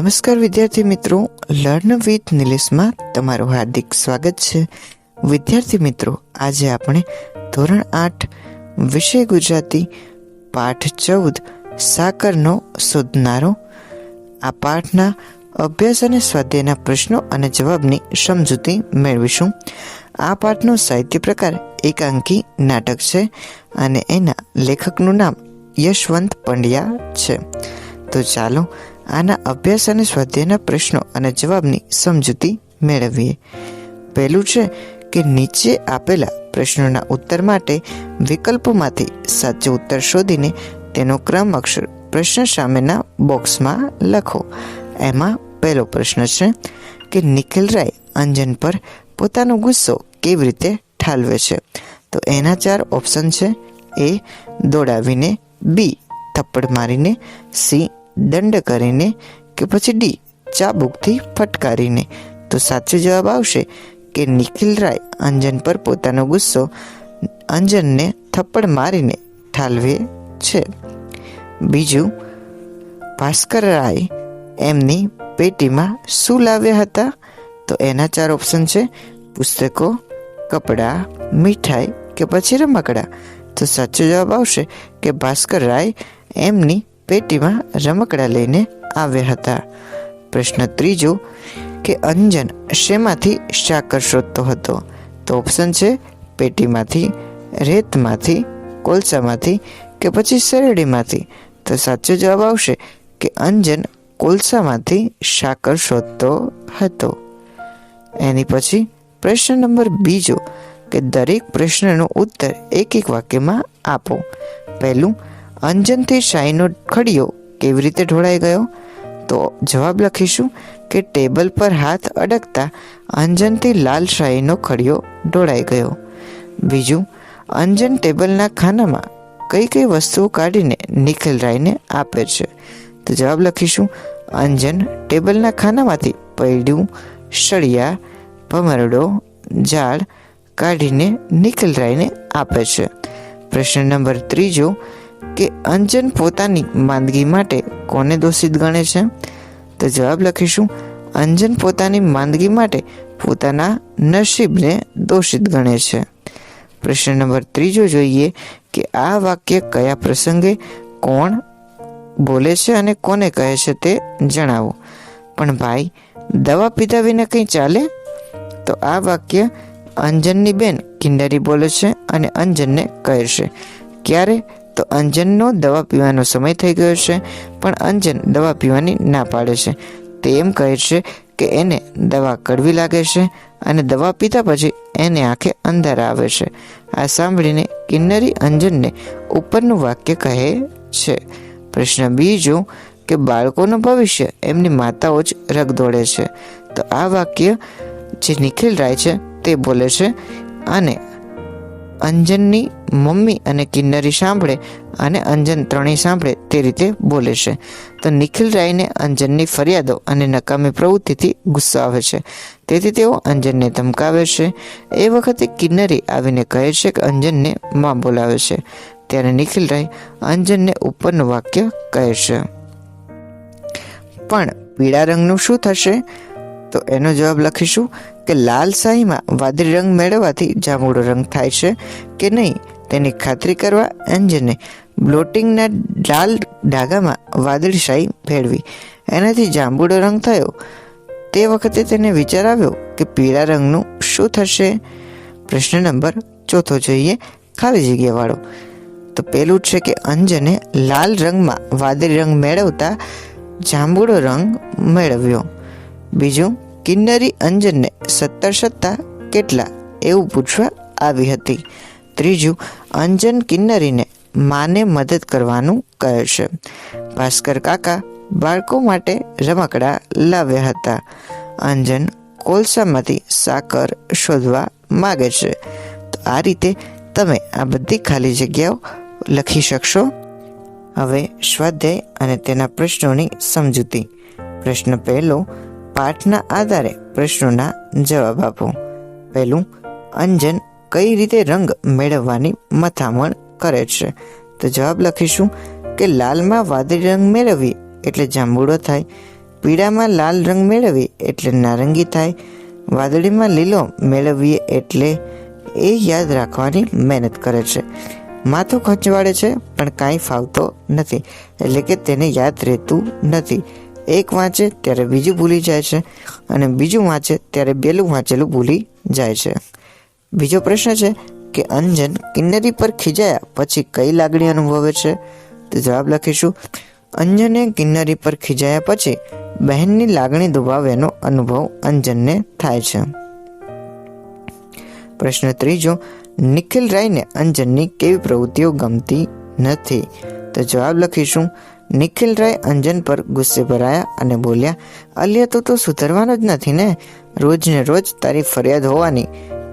નમસ્કાર વિદ્યાર્થી મિત્રો. લર્ન વિથ નિલેશમાં તમારું હાર્દિક સ્વાગત છે. વિદ્યાર્થી મિત્રો, આજે આપણે ધોરણ આઠ, વિષય ગુજરાતી, પાઠ ચૌદ, સાકરનો શોધનારો, આ પાઠના અભ્યાસ અને સ્વાધ્યાયના પ્રશ્નો અને જવાબની સમજૂતી મેળવીશું. આ પાઠનો સાહિત્ય પ્રકાર એકાંકી નાટક છે અને એના લેખકનું નામ યશવંત પંડ્યા છે. તો ચાલો આના અભ્યાસ અને સ્વાધ્યાયના પ્રશ્નો અને જવાબની સમજૂતી મેળવીએ. પહેલું છે કે નીચે આપેલા પ્રશ્નોના ઉત્તર માટે વિકલ્પોમાંથી સાચો ઉત્તર શોધીને તેનો ક્રમ અક્ષર પ્રશ્ન સામેના બોક્સમાં લખો. એમાં પહેલો પ્રશ્ન છે કે નિખિલ રાય અંજન પર પોતાનો ગુસ્સો કેવી રીતે ઠાલવે છે? તો એના ચાર ઓપ્શન છે. એ, દોડાવીને, બી, થપ્પડ મારીને, સી દંડ કરીને કે પછી ડી, ચાબુકથી ફટકારીને. તો સાચો જવાબ આવશે કે નિખિલ રાય અંજન પર પોતાનો ગુસ્સો અંજનને થપ્પડ મારીને ઠાલવે છે. બીજું, ભાસ્કર રાય એમની પેટીમાં શું લાવ્યા હતા? તો એના ચાર ઓપ્શન છે, પુસ્તકો, કપડાં, મીઠાઈ કે પછી રમકડા. તો સાચો જવાબ આવશે કે ભાસ્કર રાય એમની પેટીમાં રમકડા લઈને આવ્યા હતા. પ્રશ્ન ત્રીજો કે અંજન શેમાંથી સાકર શોધતો હતો? તો ઓપ્શન છે પેટીમાંથી, રેતમાંથી, કોલસામાંથી કે પછી શેરડીમાંથી? તો સાચો જવાબ આવશે કે અંજન કોલસામાંથી સાકર શોધતો હતો. એની પછી પ્રશ્ન નંબર બીજો કે દરેક પ્રશ્નનો ઉત્તર એક એક વાક્યમાં આપો. પહેલું અંજનથી શાહીનો ખડિયો કેવી રીતે ઢોળાઈ ગયો? તો જવાબ લખીશું કે ટેબલ પર હાથ અડકતા અંજનથી લાલ શાહીનો ખડિયો ઢોળાઈ ગયો. બીજું, અંજન ટેબલના ખાનામાં કઈ કઈ વસ્તુઓ કાઢીને નિખિલ રાયને આપે છે? તો જવાબ લખીશું, અંજન ટેબલના ખાનામાંથી પૈડું, સળિયા, ભમરડો, ઝાડ કાઢીને નિખિલ રાયને આપે છે. પ્રશ્ન નંબર ત્રીજો કે અંજન પોતાની માંદગી માટે કોને દોષિત ગણે છે? તો જવાબ લખીશું. અંજન પોતાની માંદગી માટે પોતાના નસીબને દોષિત ગણે છે. પ્રશ્ન નંબર ત્રીજો જોઈએ કે આ વાક્ય કયા પ્રસંગે કોણ બોલે છે અને કોને કહે છે તે જણાવો. પણ ભાઈ, દવા પીધા વિના કંઈ ચાલે? તો આ વાક્ય અંજનની બેન કિન્નરી બોલે છે અને અંજનને કહે છે. ક્યારે? તો અંજનનો દવા પીવાનો સમય થઈ ગયો છે, પણ અંજન દવા પીવાની ના પાડે છે. તે એમ કહે છે કે એને દવા કડવી લાગે છે અને દવા પીતા પછી એને આંખે અંધારા આવે છે. આ સાંભળીને કિન્નરી અંજનને ઉપરનું વાક્ય કહે છે. પ્રશ્ન બીજો કે બાળકોનું ભવિષ્ય એમની માતાઓ જ રગ દોડે છે. તો આ વાક્ય જે નિખિલ રાય છે તે બોલે છે અને અંજનની મમ્મી અને કિન્નરી સાંભળે અને અંજન ત્રણેય સાંભળે તે રીતે બોલે છે. તો નિખિલ રાયને અંજનની ફરિયાદો અને નકામી પ્રવૃત્તિથી ગુસ્સો આવે છે. તેથી તેઓ અંજનને ધમકાવે છે. એ વખતે કિન્નરી આવીને કહે છે કે અંજનને માં બોલાવે છે. ત્યારે નિખિલ રાય અંજનને ઉપરનું વાક્ય કહે છે. પણ પીળા રંગનું શું થશે? તો એનો જવાબ લખીશું. કે લાલ શાહીમાં વાદળી રંગ મેળવવાથી જાંબુડો રંગ થાય છે કે નહીં તેની ખાતરી કરવા અંજને બ્લોટિંગના લાલ ડાગામાં વાદળી શાહી ભેળવી. એનાથી જાંબુડો રંગ થયો. તે વખતે તેને વિચાર આવ્યો કે પીળા રંગનું શું થશે? પ્રશ્ન નંબર ચોથો જોઈએ, ખાલી જગ્યાવાળો. તો પેલું છે કે અંજને લાલ રંગમાં વાદળી રંગ મેળવતા જાંબુડો રંગ મેળવ્યો. બીજું કિન્નરી અંજનને સત્તર સત્તા કેટલા એવું પૂછવા આવી હતી. ત્રીજું, અંજન કિન્નરીને માને મદદ કરવાનું કહે છે. ભાસ્કર કાકા બાળકો માટે રમકડા લાવ્યા હતા. અંજન કોલસામાંથી સાકર શોધવા માગે છે. તો આ રીતે તમે આ બધી ખાલી જગ્યાઓ લખી શકશો? હવે સ્વાધ્યાય અને તેના પ્રશ્નોની સમજૂતી. પ્રશ્ન પહેલો પાઠના આધારે પ્રશ્નોના જવાબ આપો. પહેલું, અંજન કઈ રીતે રંગ મેળવવાની મથામણ કરે છે? તો જવાબ લખીશું, કે લાલમાં વાદળી રંગ મેળવવી એટલે જાંબુડો થાય, પીળામાં લાલ રંગ મેળવી એટલે નારંગી થાય, વાદળીમાં લીલો મેળવીએ એટલે એ યાદ રાખવાની મહેનત કરે છે. માથું ખંચવાડે છે, પણ કાંઈ ફાવતો નથી, એટલે કે તેને યાદ રહેતું નથી. એક વાંચે ત્યારે બીજું ભૂલી જાય છે અને બીજું વાંચે ત્યારે બેલું વાંચેલું ભૂલી જાય છે. બીજો પ્રશ્ન છે કે અંજન કિન્નરી પર ખીજાયા પછી કઈ લાગણી અનુભવે છે? તો જવાબ લખીશું. અંજને કિન્નરી પર ખીજાયા પછી બહેનની લાગણી દુભાવ્યાનો અનુભવ અંજનને થાય છે. પ્રશ્ન ત્રીજો, નિખિલ રાયને અંજનની કેવી પ્રવૃત્તિઓ ગમતી નથી? તો જવાબ લખીશું. નિખિલ રાય અંજન પર ગુસ્સે ભરાયા અને બોલ્યા, અલ્યા, તું તો સુધરવાનો જ નથી ને? રોજ ને રોજ તારી ફરિયાદ હોવાની.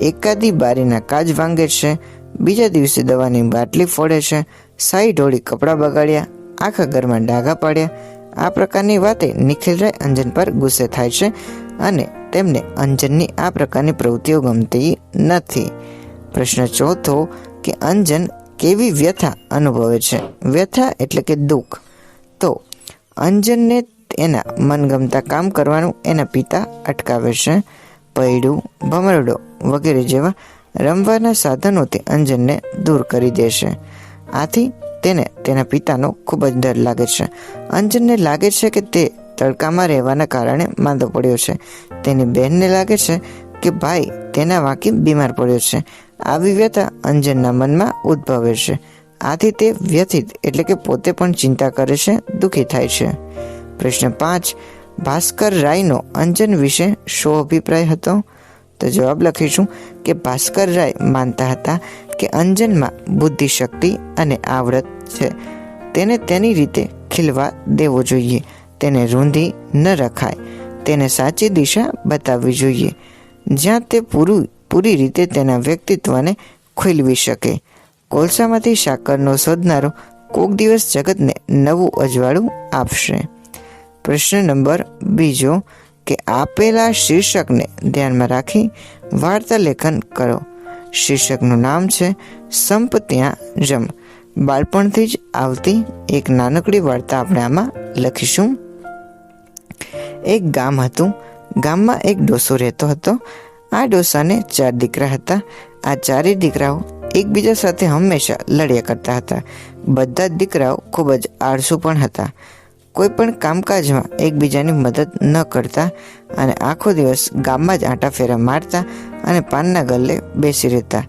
એકાદી બારીના કાજ વાંગે છે, બીજા દિવસે દવાની બાટલી ફોડે છે, સાઈ ઢોળી કપડાં બગાડ્યા, આખા ઘરમાં ડાઘા પાડ્યા. આ પ્રકારની વાતે નિખિલ રાય અંજન પર ગુસ્સે થાય છે અને તેમને અંજનની આ પ્રકારની પ્રવૃત્તિઓ ગમતી નથી. પ્રશ્ન ચોથો કે અંજન કેવી વ્યથા અનુભવે છે? વ્યથા એટલે કે દુઃખ. તો અંજનને એના મનગમતા કામ કરવાનું એના પિતા અટકાવે છે. પૈડું, ભમરડો વગેરે જેવા રમવાના સાધનોથી અંજનને દૂર કરી દેશે આથી તેને તેના પિતાનો ખૂબ જ ડર લાગે છે. અંજનને લાગે છે કે તે તડકામાં રહેવાના કારણે માંદો પડ્યો છે. તેની બહેનને લાગે છે કે ભાઈ, તેના વાંકી બીમાર પડ્યો છે. આવી વ્યથા અંજનના મનમાં ઉદ્ભવે છે. આથી તે વ્યથિત એટલે કે પોતે પણ ચિંતા કરે છે, દુઃખી થાય છે. પ્રશ્ન પાંચ, ભાસ્કર રાયનો અંજન વિશે શો અભિપ્રાય હતો? તો જવાબ લખીશું કે ભાસ્કર રાય માનતા હતા કે અંજનમાં બુદ્ધિ શક્તિ અને આવડત છે. તેને તેની રીતે ખીલવા દેવો જોઈએ. તેને રૂંધી ન રખાય. તેને સાચી દિશા બતાવવી જોઈએ. જ્યાં તે પૂરું, પૂરી રીતે તેના વ્યક્તિત્વને ખીલવી શકે. કોલસામાંથી સાકરનો શોધનારો કોક દિવસ જગતને નવું અજવાળું આપશે. પ્રશ્ન નંબર બીજો, કે આપેલા શીર્ષકને ધ્યાનમાં રાખી વાર્તા લેખન કરો. શીર્ષકનું નામ છે, સંપ ત્યાં જમ. બાળપણથી જ આવતી એક નાનકડી વાર્તા આપણે આમાં લખીશું. એક ગામ હતું. ગામમાં એક ડોસો રહેતો હતો. આ ડોસાને ચાર દીકરા હતા. આ ચારેય દીકરાઓ એકબીજા સાથે હંમેશા લડ્યા કરતા હતા. બધા જ દીકરાઓ ખૂબ જ આળસુ પણ હતા. કોઈ પણ કામકાજમાં એકબીજાની મદદ ન કરતા અને આખો દિવસ ગામમાં જ આંટા ફેરા મારતા અને પાનના ગલ્લે બેસી રહેતા.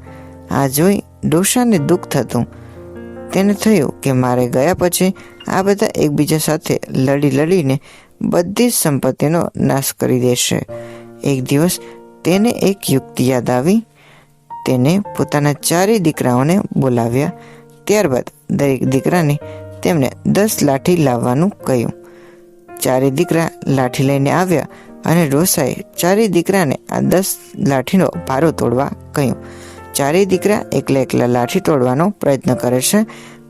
આ જોઈ ડોસાને દુઃખ થતું. તેને થયું કે મારે ગયા પછી આ બધા એકબીજા સાથે લડી લડીને બધી જ સંપત્તિનો નાશ કરી દેશે. એક દિવસ તેને એક યુક્તિ યાદ આવી. તેને પોતાના ચારેય દીકરાઓને બોલાવ્યા. ત્યારબાદ દરેક દીકરાને તેમણે દસ લાઠી લાવવાનું કહ્યું. ચારેય દીકરા લાઠી લઈને આવ્યા અને ડોસાએ ચારેય દીકરાને આ દસ લાઠીનો ભારો તોડવા કહ્યું. ચારેય દીકરા એકલા એકલા લાઠી તોડવાનો પ્રયત્ન કરે છે,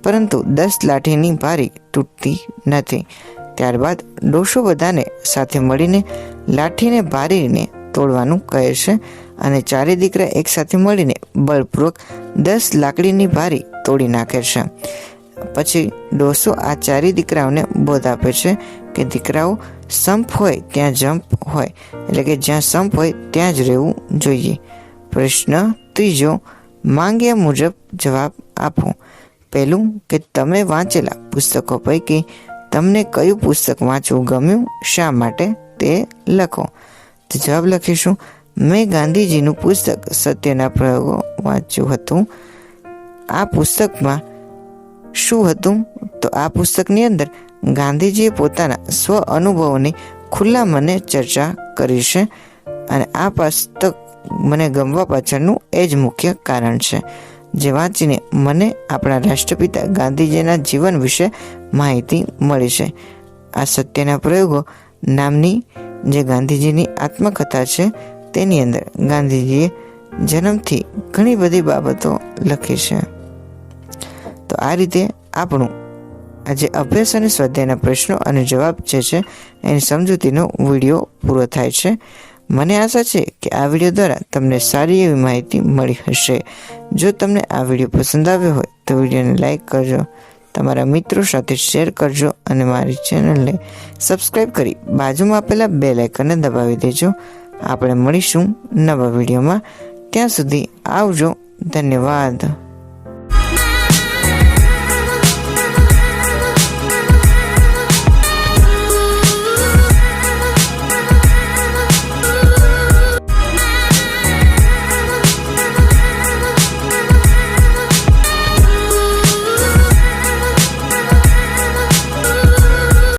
પરંતુ દસ લાઠીની ભારી તૂટતી નથી. ત્યારબાદ ડોસો બધાને સાથે મળીને લાઠીને ભારીને તોડવાનું કહે છે અને ચારે દીકરા એકસાથે મળીને બળપૂર્વક દસ લાકડીની ભારી તોડી નાખે છે. પછી ડોસો આ ચારેય દીકરાઓને બોધ આપે છે કે દીકરાઓ સંપ હોય ત્યાં જંપ હોય, એટલે કે જ્યાં સંપ હોય ત્યાં જ રહેવું જોઈએ. પ્રશ્ન ત્રીજો, માંગ્યા મુજબ જવાબ આપો. પહેલું કે તમે વાંચેલા પુસ્તકો પૈકી તમને કયું પુસ્તક વાંચવું ગમ્યું, શા માટે તે લખો? તો જવાબ લખીશું મેં ગાંધીજીનું પુસ્તક સત્યના પ્રયોગો વાંચ્યું હતું. આ પુસ્તકમાં શું હતું? તો આ પુસ્તકની અંદર ગાંધીજીએ પોતાના સ્વ અનુભવોની ખુલ્લા મને ચર્ચા કરી છે અને આ પુસ્તક મને ગમવા પાછળનું એ જ મુખ્ય કારણ છે, જે વાંચીને મને આપણા રાષ્ટ્રપિતા ગાંધીજીના જીવન વિશે માહિતી મળી છે. આ સત્યના પ્રયોગો નામની જે ગાંધીજીની આત્મકથા છે તેની અંદર ગાંધીજીએ જન્મથી ઘણી બધી બાબતો લખી છે. તો આ રીતે આપણું આજે અભ્યાસ અને સ્વાધ્યાયના પ્રશ્નો અને જવાબ જે છે, એની સમજૂતીનો વીડિયો પૂરો થાય છે. મને આશા છે કે આ વીડિયો દ્વારા તમને સારી એવી માહિતી મળી હશે. જો તમને આ વીડિયો પસંદ આવ્યો હોય, તો વિડીયોને લાઇક કરજો, તમારા મિત્રો સાથે શેર કરજો અને મારી ચેનલને સબસ્ક્રાઈબ કરી બાજુમાં આપેલા બે લાઇકનને દબાવી દેજો. આપણે મળીશું નવા વિડીયોમાં. ત્યાં સુધી આવજો. ધન્યવાદ.